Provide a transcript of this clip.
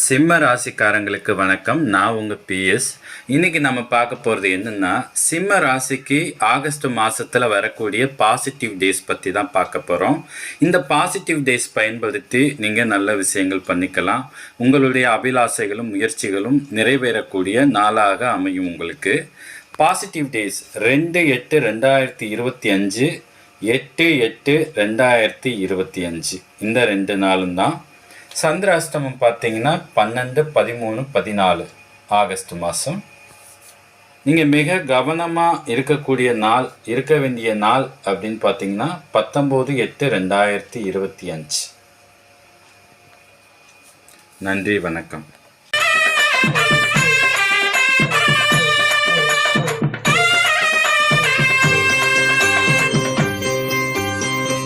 சிம்ம ராசிக்காரங்களுக்கு வணக்கம். நான் உங்கள் பிஎஸ். இன்னைக்கு நம்ம பார்க்க போகிறது என்னென்னா சிம்ம ராசிக்கு ஆகஸ்ட் மாதத்தில் வரக்கூடிய பாசிட்டிவ் டேஸ் பற்றி தான் பார்க்க போகிறோம் இந்த பாசிட்டிவ் டேஸ் பயன்படுத்தி நீங்கள் நல்ல விஷயங்கள் பண்ணிக்கலாம். உங்களுடைய அபிலாசைகளும் முயற்சிகளும் நிறைவேறக்கூடிய நாளாக அமையும் உங்களுக்கு. பாசிட்டிவ் டேஸ் ரெண்டு எட்டு ரெண்டாயிரத்தி இருபத்தி அஞ்சு எட்டு எட்டு ரெண்டாயிரத்தி இருபத்தி அஞ்சு. இந்த ரெண்டு நாளும் தான் சந்திராஷ்டமம் பார்த்தீங்கன்னா பன்னெண்டு பதிமூணு பதினாலு ஆகஸ்ட் மாதம் நீங்கள் மிக கவனமாக இருக்கக்கூடிய நாள் இருக்க வேண்டிய நாள் அப்படின்னு பார்த்தீங்கன்னா பத்தொம்போது எட்டு ரெண்டாயிரத்தி இருபத்தி அஞ்சு. நன்றி வணக்கம்.